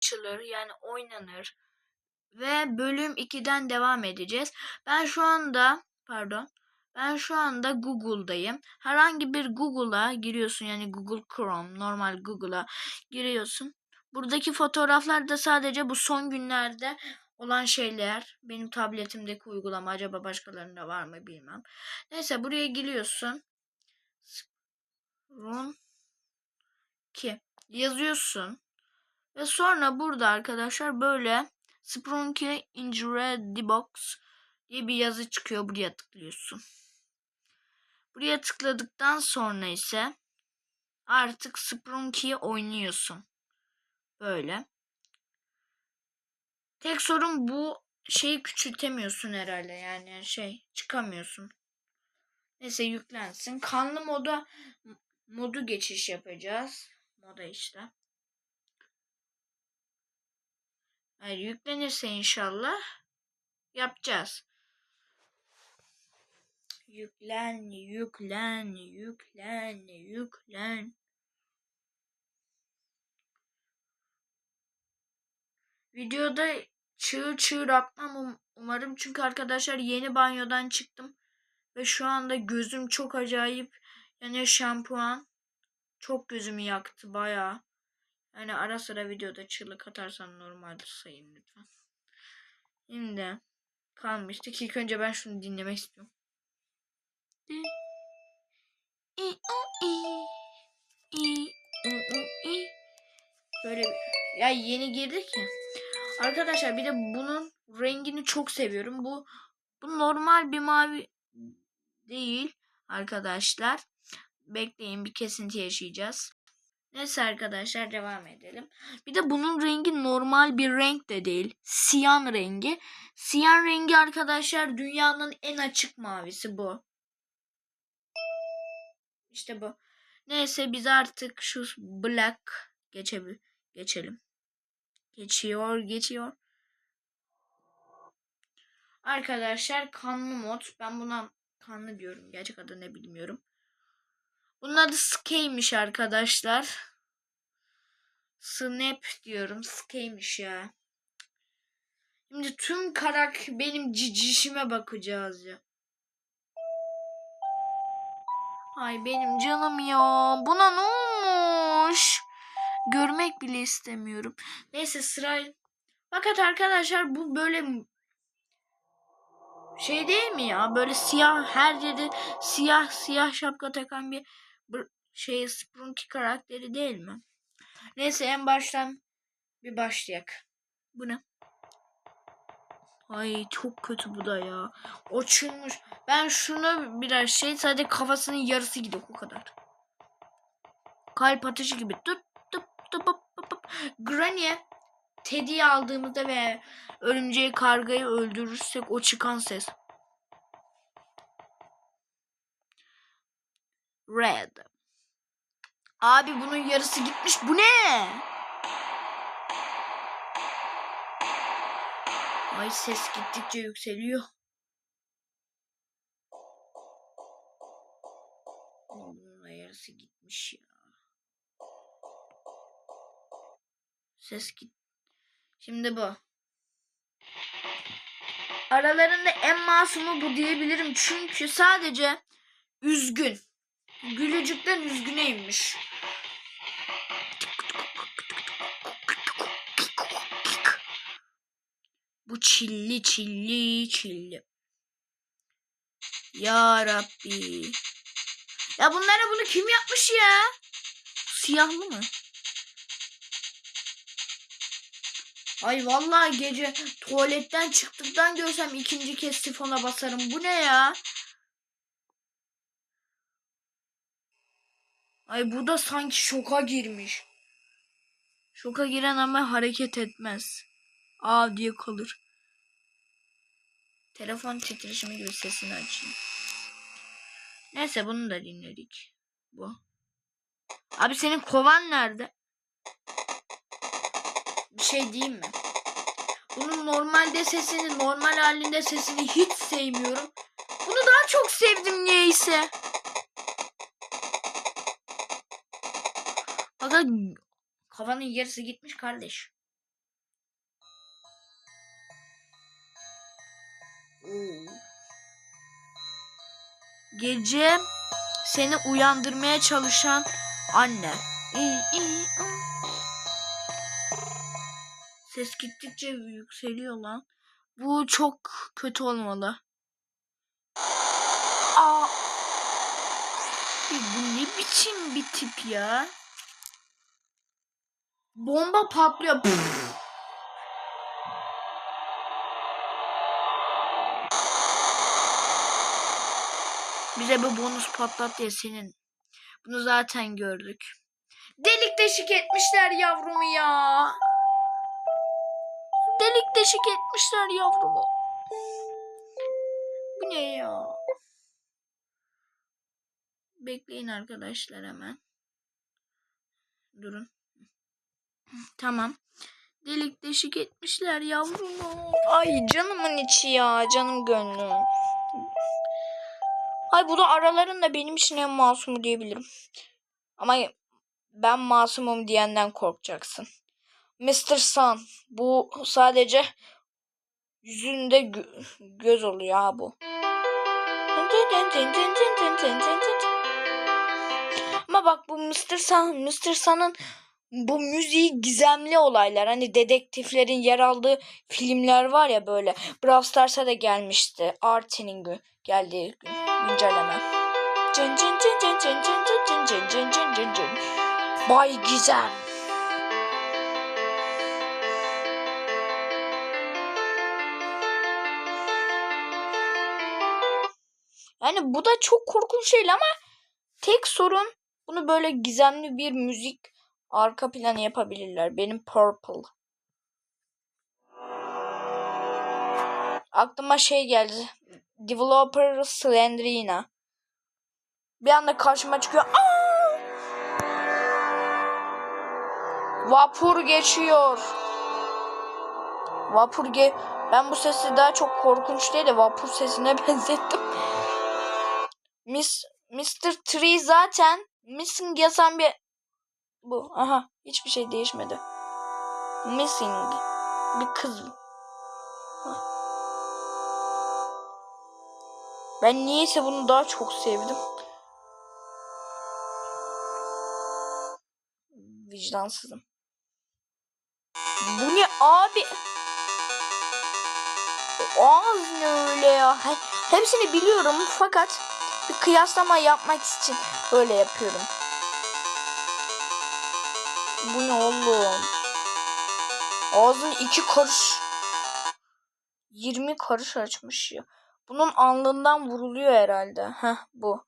açılır yani oynanır. Ve bölüm 2'den devam edeceğiz. Ben şu anda pardon ben şu anda Google'dayım. Herhangi bir Google'a giriyorsun yani Google Chrome normal Google'a giriyorsun. Buradaki fotoğraflar da sadece bu son günlerde olan şeyler. Benim tabletimdeki uygulama acaba başkalarında var mı bilmem. Neyse buraya giriyorsun. Run 2 yazıyorsun. Ve sonra burada arkadaşlar böyle Sprunky Injury Debox diye bir yazı çıkıyor. Buraya tıklıyorsun. Buraya tıkladıktan sonra ise artık Sprunky'yi oynuyorsun. Böyle. Tek sorun bu şeyi küçültemiyorsun herhalde yani şey çıkamıyorsun. Neyse yüklensin. Kanlı moda modu geçiş yapacağız. Moda işte. Hayır yüklenirse inşallah yapacağız. Yüklen, yüklen, yüklen, yüklen. Videoda çığır çığır atmam um- umarım çünkü arkadaşlar yeni banyodan çıktım ve şu anda gözüm çok acayip yani şampuan çok gözümü yaktı bayağı. Yani ara sıra videoda çığlık atarsan normaldir sayın lütfen. Şimdi kalmıştık. İlk önce ben şunu dinlemek istiyorum. Böyle ya yeni girdik ya. Arkadaşlar bir de bunun rengini çok seviyorum. Bu bu normal bir mavi değil arkadaşlar. Bekleyin bir kesinti yaşayacağız. Neyse arkadaşlar devam edelim. Bir de bunun rengi normal bir renk de değil. Siyan rengi. Siyan rengi arkadaşlar dünyanın en açık mavisi bu. İşte bu. Neyse biz artık şu black geçebil geçelim. Geçiyor, geçiyor. Arkadaşlar kanlı mod. Ben buna kanlı diyorum. Gerçek adı ne bilmiyorum. Bunun adı Skay'miş arkadaşlar. Snap diyorum. Skay'miş ya. Şimdi tüm karak benim cicişime bakacağız ya. Ay benim canım ya. Buna ne olmuş? Görmek bile istemiyorum. Neyse sırayla. Fakat arkadaşlar bu böyle şey değil mi ya? Böyle siyah her yerde siyah siyah şapka takan bir şey Sprunky karakteri değil mi? Neyse en baştan bir başlayak. Bu ne? Ay çok kötü bu da ya. Açılmış. Ben şunu biraz şey sadece kafasının yarısı gidiyor o kadar. Kalp atışı gibi. Tut tut tut tut tut. Granny'e Teddy'yi aldığımızda ve örümceği kargayı öldürürsek o çıkan ses. Red. Abi bunun yarısı gitmiş. Bu ne? Ay ses gittikçe yükseliyor. Bunun yarısı gitmiş ya. Ses git. Şimdi bu. Aralarında en masumu bu diyebilirim. Çünkü sadece üzgün. Gülücükten üzgüneymiş. Bu çilli çilli çilli. Ya Rabbi. Ya bunlara bunu kim yapmış ya? Siyahlı mı? Ay vallahi gece tuvaletten çıktıktan görsem ikinci kez sifona basarım. Bu ne ya? Ay bu da sanki şoka girmiş. Şoka giren ama hareket etmez. Aa diye kalır. Telefon titreşimi gibi sesini açayım. Neyse bunu da dinledik. Bu. Abi senin kovan nerede? Bir şey diyeyim mi? Bunun normalde sesini, normal halinde sesini hiç sevmiyorum. Bunu daha çok sevdim niyeyse. Aga kafanın yarısı gitmiş kardeş. Gece seni uyandırmaya çalışan anne. Ses gittikçe yükseliyor lan. Bu çok kötü olmalı. Aa. E bu ne biçim bir tip ya? Bomba patlıyor. Bize bir bonus patlat diye senin. Bunu zaten gördük. Delik deşik etmişler yavrumu ya. Delik deşik etmişler yavrumu. Bu ne ya? Bekleyin arkadaşlar hemen. Durun. Tamam. Delik deşik etmişler yavrumu. Ay canımın içi ya. Canım gönlüm. Ay bu da aralarında benim için en masumu diyebilirim. Ama ben masumum diyenden korkacaksın. Mr. Sun. Bu sadece yüzünde gö- göz oluyor ha bu. Ama bak bu Mr. Sun, Mr. Sun'ın bu müziği gizemli olaylar. Hani dedektiflerin yer aldığı filmler var ya böyle. Brawl Stars'a da gelmişti. Artie'nin geldiği gün cın cın. Bay Gizem. Yani bu da çok korkunç değil ama tek sorun bunu böyle gizemli bir müzik arka planı yapabilirler. Benim Purple. Aklıma şey geldi. Developer Slendrina. Bir anda karşıma çıkıyor. Aa! Vapur geçiyor. Vapur ge ben bu sesi daha çok korkunç değil de vapur sesine benzettim. Miss Mr. Tree zaten missing yazan bir bu. Aha hiçbir şey değişmedi. Missing bir kız. Ben niyeyse bunu daha çok sevdim. Vicdansızım. Bu ne abi? Ağız ne öyle ya? He- Hepsini biliyorum fakat bir kıyaslama yapmak için böyle yapıyorum. Bu ne oğlum? Ağzın iki karış. 20 karış açmış ya. Bunun alnından vuruluyor herhalde. Heh bu.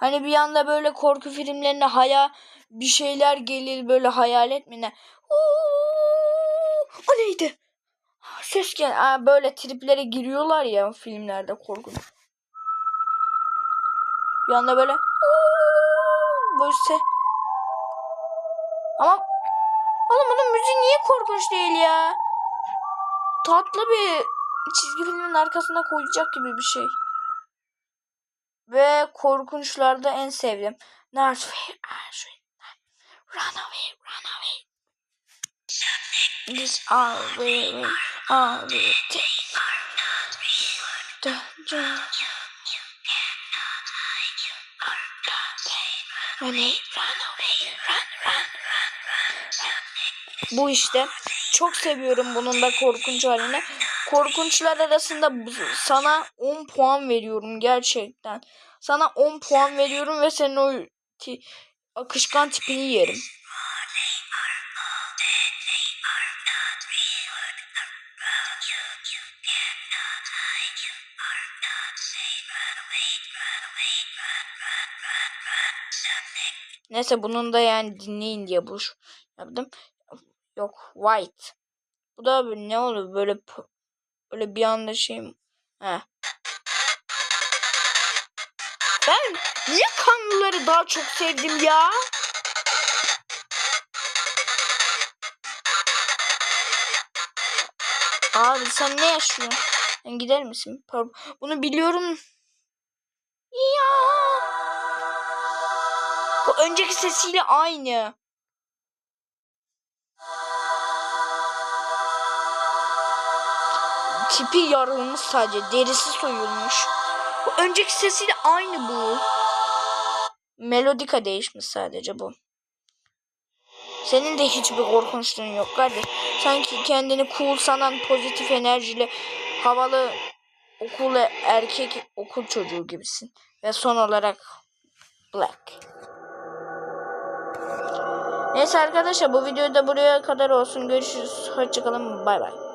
Hani bir anda böyle korku filmlerine haya bir şeyler gelir böyle hayalet mi ne? Oo, o neydi? Ses gel. Böyle triplere giriyorlar ya filmlerde korkunç. Bir anda böyle böyle se ama oğlum bunun müziği niye korkunç değil ya? Tatlı bir çizgi filmin arkasına koyacak gibi bir şey. Ve korkunçlarda en sevdiğim. Nurse Run away, run away. This are we, are we Bu işte. Çok seviyorum bunun da korkunç halini. Korkunçlar arasında sana 10 puan veriyorum gerçekten. Sana 10 puan veriyorum ve senin o ti- akışkan tipini yerim. Neyse bunun da yani dinleyin diye bu ş- yaptım. Yok white. Bu da ne oluyor böyle böyle bir anda şey He. Ben niye kanlıları daha çok sevdim ya? Abi sen ne yaşıyorsun? Sen gider misin? Bunu biliyorum. Ya. Bu önceki sesiyle aynı. tipi yarılmış sadece. Derisi soyulmuş. Bu önceki sesiyle aynı bu. Melodika değişmiş sadece bu. Senin de hiçbir korkunçluğun yok kardeş. Sanki kendini cool sanan pozitif enerjili havalı okul erkek okul çocuğu gibisin. Ve son olarak Black. Neyse arkadaşlar bu videoda buraya kadar olsun. Görüşürüz. Hoşçakalın. Bay bay.